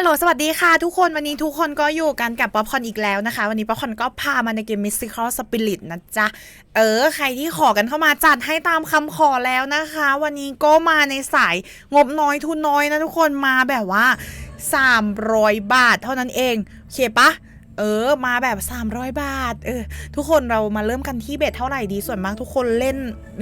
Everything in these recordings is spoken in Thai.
ฮัลโหล สวัสดีค่ะทุกคน วันนี้ทุกคนก็อยู่กันกับป๊อปคอนอีกแล้วนะคะ วันนี้ป๊อปคอนก็พามาในเกม Mystical Spirit นะจ๊ะ เออ ใครที่ขอกันเข้ามาจัดให้ตามคำขอแล้วนะคะ วันนี้ก็มาในสายงบน้อยทุนน้อยนะทุกคน มาแบบว่า 300 บาทเท่านั้นเอง โอเคปะ เออ มาแบบ 300 บาท เออ ทุกคนเรามาเริ่มกันที่เบ็ดเท่าไหร่ดี ส่วนมากทุกคนเล่น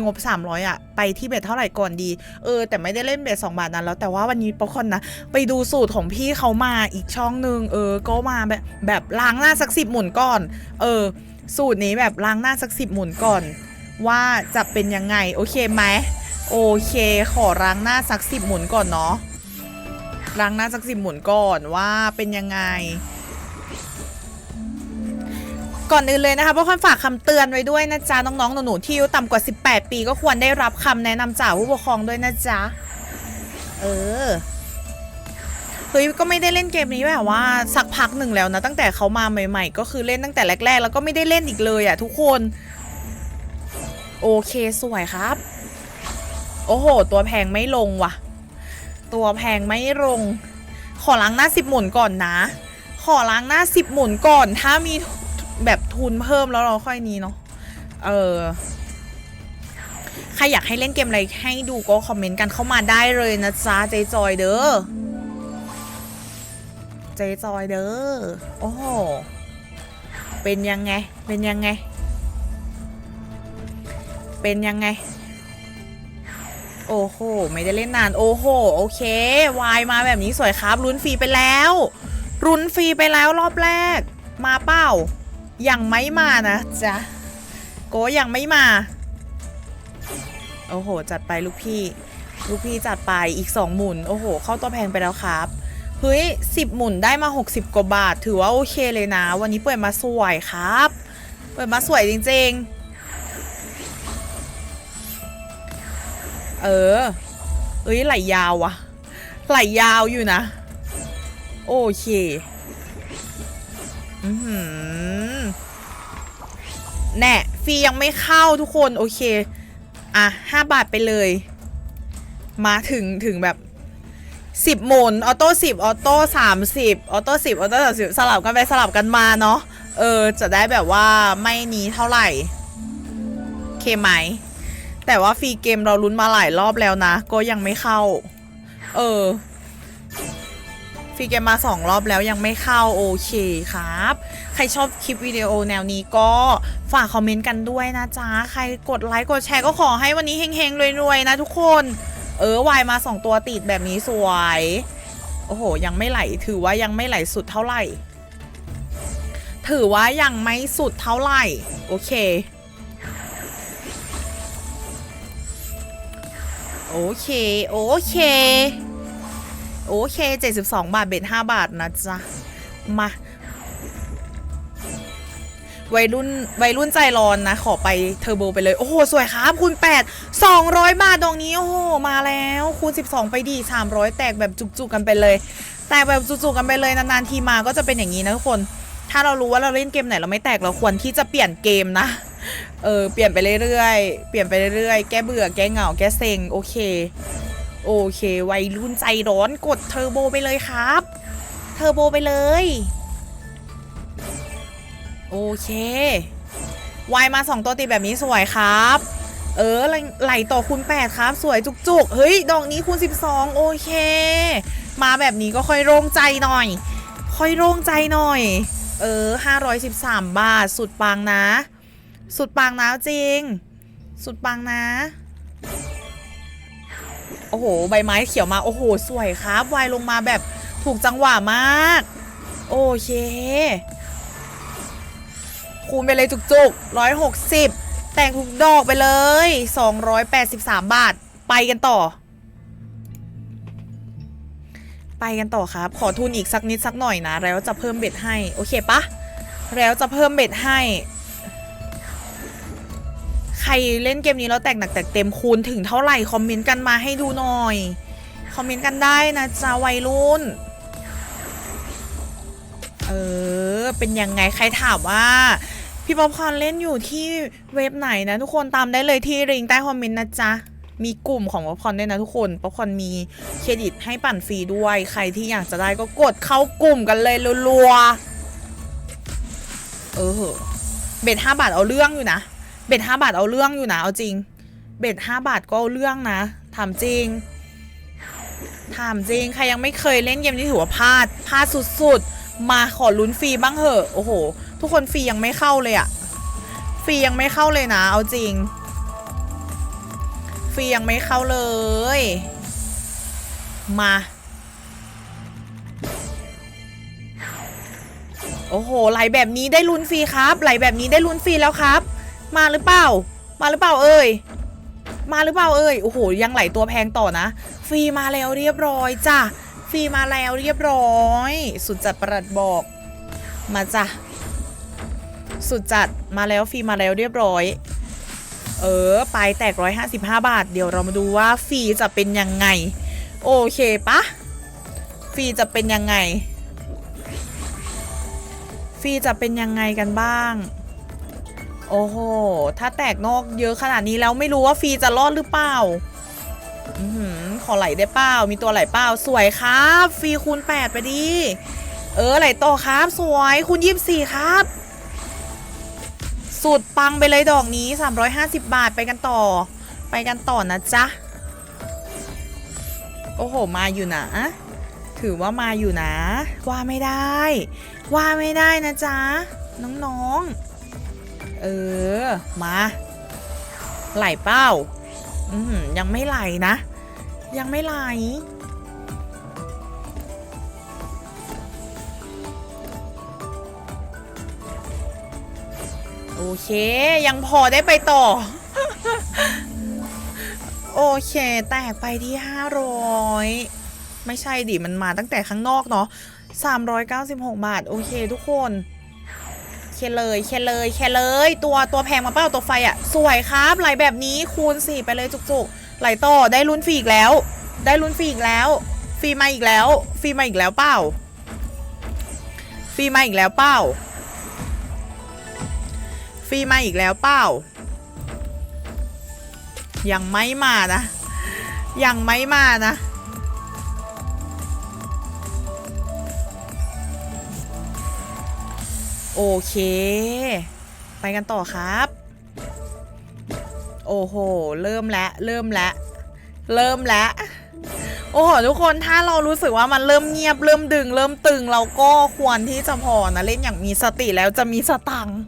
งบ 300อะไปที่เบ็ดเท่าไหร่ก่อนดี เออ แต่ไม่ได้เล่นเบ็ด2บาทนั้นแล้ว แต่ว่าวันนี้ป๊อปคอนนะ ไปดูสูตรของพี่เขามาอีกช่องหนึ่งเออ ก็มาแบบแบบล้างหน้าสักสิบหมุนก่อน เออ สูตรนี้แบบล้างหน้าสักสิบหมุนก่อน ว่าจะเป็นยังไง โอเคไหม โอเค ขอล้างหน้าสักสิบหมุนก่อนเนาะล้างหน้าสักสิบหมุนก่อนว่าเป็นยังไง ก่อนอื่นเลยนะคะเพราะคนฝากคำเตือนไว้ด้วยนะจ๊ะน้องๆหนูๆที่อายุต่ำกว่า 18 ปีก็ควรได้รับคำแนะนำจากผู้ปกครองด้วยนะจ๊ะเออเฮ้ยก็ไม่ได้เล่นเกมนี้แบบว่าสักพักหนึ่งแล้วนะตั้งแต่เขามาใหม่ ๆ ก็คือเล่นตั้งแต่แรก ๆ แล้วก็ไม่ได้เล่นอีกเลยอะทุกคน โอเคสวยครับ โอ้โห ตัวแพงไม่ลงว่ะ ตัวแพงไม่ลง ขอล้างหน้าสิบหมุนก่อนนะ ขอล้างหน้าสิบหมุนก่อน ถ้ามี แบบทุนเพิ่มแล้วเราค่อยนี้เนาะเออใครอยากให้เล่นเกมอะไรให้ดูก็คอมเมนต์กันเข้ามาได้เลยนะจ๊ะเจจอยเด้อเจจอยเด้อโอ้โหเป็นยังไง เป็นยังไง เป็นยังไง โอ้โห ไม่ได้เล่นนาน โอ้โห โอเควายมาแบบนี้สวยครับลุ้นฟรีไปแล้วรุนฟรีไปแล้วรอบแรก มาเป้า ยังไม่มานะจ๊ะโกยังไม่มา โอ้โห จัดไปลูกพี่ ลูกพี่จัดไปอีก 2 หมุน โอ้โห เข้าตัวแพงไปแล้วครับเฮ้ย10หมุนได้มา 60 กว่าบาท ถือว่าโอเคเลยนะ วันนี้เปิดมาสวยครับ เปิดมาสวยจริงๆ เออ เอ้ยไหลยาวอะไหลยาวอยู่นะ โอเค อือหือ แน่ฟรียังไม่เข้าทุกคนโอเค อะห้าบาทไปเลย มาถึงถึงแบบสิบหมุนออโต้สิบออโต้สามสิบออโต้สิบออโต้สามสิบสลับกันไปสลับกันมาเนาะเออ จะได้แบบว่าไม่นี้เท่าไหร่โอเคไหม แต่ว่าฟรีเกมเราลุ้นมาหลายรอบแล้วนะ ก็ยังไม่เข้า เออ ฟรีเกมมาสองรอบแล้วยังไม่เข้าโอเคครับ ใครชอบคลิปวิดีโอแนวนี้ก็ฝากคอมเมนต์กันด้วยนะจ๊ะ ใครกดไลค์กดแชร์ก็ขอให้วันนี้เฮงๆรวยๆนะทุกคน เออวายมาสองตัวติดแบบนี้สวย โอ้โห ยังไม่ไหลถือว่ายังไม่ไหลสุดเท่าไหร่ ถือว่ายังไม่สุดเท่าไหร่ โอเคโอเค โอเค โอเค 72 บาท เบ็ด5บาทนะจ๊ะ มาวัยรุ่นวัยรุ่นใจร้อนนะ ขอไปเทอร์โบไปเลย โอ้โห สวยครับ คูณ 8 200 บาทดอกนี้ โอ้โห มาแล้ว คูณ 12 ไปดี 300 แตกแบบจุกๆกันไปเลย แตกแบบจุกๆกันไปเลย นานๆทีมาก็จะเป็นอย่างนี้นะทุกคน ถ้าเรารู้ว่าเราเล่นเกมไหนเราไม่แตกเราควรที่จะเปลี่ยนเกมนะ เออ เปลี่ยนไปเรื่อยๆ เปลี่ยนไปเรื่อยๆ แก้เบื่อ แก้เหงา แก้เซ็ง โอเค โอเค วัยรุ่นใจร้อนกดเทอร์โบไปเลยครับ เทอร์โบไปเลย โอเควายมาสองตัวติดแบบนี้สวยครับ เออไหลไหลต่อคูณ8ครับ สวยจุกๆ เฮ้ย ดอกนี้คูณ12 โอเค มาแบบนี้ก็ค่อยโล่งใจหน่อย ค่อยโล่งใจหน่อย เออ 513 บาท สุดปังนะ สุดปังนะจริง สุดปังนะ โอ้โห ใบไม้เขียวมา โอ้โห สวยครับ วายลงมาแบบถูกจังหวะมาก โอเค คูณไปเลยจุกๆร้อยหกสิบแต่งทุกดอกไปเลยสองร้อยแปดสิบสามบาท ไปกันต่อ ไปกันต่อครับ ขอทุนอีกสักนิดสักหน่อยนะ แล้วจะเพิ่มเบ็ดให้ โอเคปะ แล้วจะเพิ่มเบ็ดให้ ครเล่นเกมนี้แล้วแตกหนักแตกเต็มคูณถึงเท่าไหร่คอมเมนต์กันมาให้ดูหน่อย คอมเมนต์กันได้นะจ๊ะวัยรุ่น เออ เป็นยังไงใครถามว่า พี่ป๊อปคอนเล่นอยู่ที่เว็บไหนนะทุกคนตามได้เลยที่ลิงใต้คอมเมนต์นะจ๊ะมีกลุ่มของป๊อปคอนด้วยนะทุกคนป๊อปคอนมีเครดิตให้ปั่นฟรีด้วย ใครที่อยากจะได้ก็กดเข้ากลุ่มกันเลยรัวๆเออเบ็ดห้าบาทเอาเรื่องอยู่นะ เบ็ดห้าบาทเอาเรื่องอยู่นะเอาจริง เบ็ดห้าบาทก็เอาเรื่องนะถามจริงถามจริงใครยังไม่เคยเล่นเกมนี้ถือว่าพลาดพลาดสุดๆ มาขอลุ้นฟรีบ้างเหอะโอ้โห ทุกคนฟรียังไม่เข้าเลยอะฟรียังไม่เข้าเลยนะ เอาจริงฟรียังไม่เข้าเลย มา โอ้โหไหลแบบนี้ได้ลุ้นฟรีครับไหลแบบนี้ได้ลุ้นฟรีแล้วครับ มาหรือเปล่า มาหรือเปล่าเอ่ย มาหรือเปล่าเอ่ย โอ้โห ยังไหลตัวแพงต่อนะ ฟรีมาแล้วเรียบร้อยจ้ะ ฟรีมาแล้วเรียบร้อย สุดจัดประหลัดบอก มาจ้ะ สุดจัด มาแล้วฟรีมาแล้วเรียบร้อย เออ ไปแตก155บาท เดี๋ยวเรามาดูว่าฟรีจะเป็นยังไง โอเคปะ ฟรีจะเป็นยังไง ฟรีจะเป็นยังไงกันบ้าง โอ้โห ถ้าแตกนอกเยอะขนาดนี้แล้วไม่รู้ว่าฟรีจะรอดหรือเปล่าอือหือขอไหลได้เปล่า มีตัวไหลเปล่า สวยครับ ฟรีคูณ 8 ไปดิเออไหลต่อครับ สวยคูณ24ครับ สุดปังไปเลยดอกนี้ 350 บาทไปกันต่อ ไปกันต่อนะจ๊ะ โอ้โห มาอยู่นะ ถือว่ามาอยู่นะ ว่าไม่ได้ ว่าไม่ได้นะจ๊ะ น้องๆ เออ มา ไหลเป้า อืมยังไม่ไหลนะ ยังไม่ไหล โอเค ยังพอได้ไปต่อ โอเค แตกไปที่500ไม่ใช่ดิ มันมาตั้งแต่ข้างนอกเนาะ396 บาท โอเคทุกคน เคเลยเคเลยเคเลย ตัวตัวแพงมาเปล่าตัวไฟอะสวยครับไหลแบบนี้คูณสี่ไปเลยจุกๆไหลต่อได้ลุ้นฟรีอีกแล้ว ได้ลุ้นฟรีอีกแล้วฟรีมาอีกแล้วฟรีมาอีกแล้วเปล่าฟรีมาอีกแล้วเปล่าฟรีมาอีกแล้วเปล่ายังไม่มานะ ยังไม่มานะ โอเค ไปกันต่อครับ โอ้โห เริ่มแล้วเริ่มแล้วเริ่มแล้วโอ้โหทุกคนถ้าเรารู้สึกว่ามันเริ่มเงียบเริ่มดึง เริ่มตึงเราก็ควรที่จะพอนะเล่นอย่างมีสติแล้วจะมีสตังค์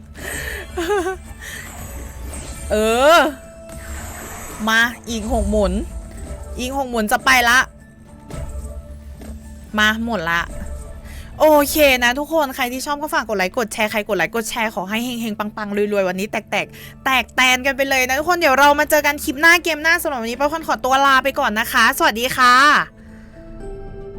เออ มาอีกหกหมุน อีกหกหมุนจะไปละ มาหมดละ โอเคนะทุกคนใครที่ชอบก็ฝากกดไลค์กดแชร์ใครกดไลค์กดแชร์ขอให้เฮงๆปังๆรวยๆวันนี้แตกแตกแตกแตนกันไปเลยนะทุกคนเดี๋ยวเรามาเจอกันคลิปหน้าเกมหน้าสำหรับวันนี้ป้าคอนขอตัวลาไปก่อนนะคะ สวัสดีค่ะ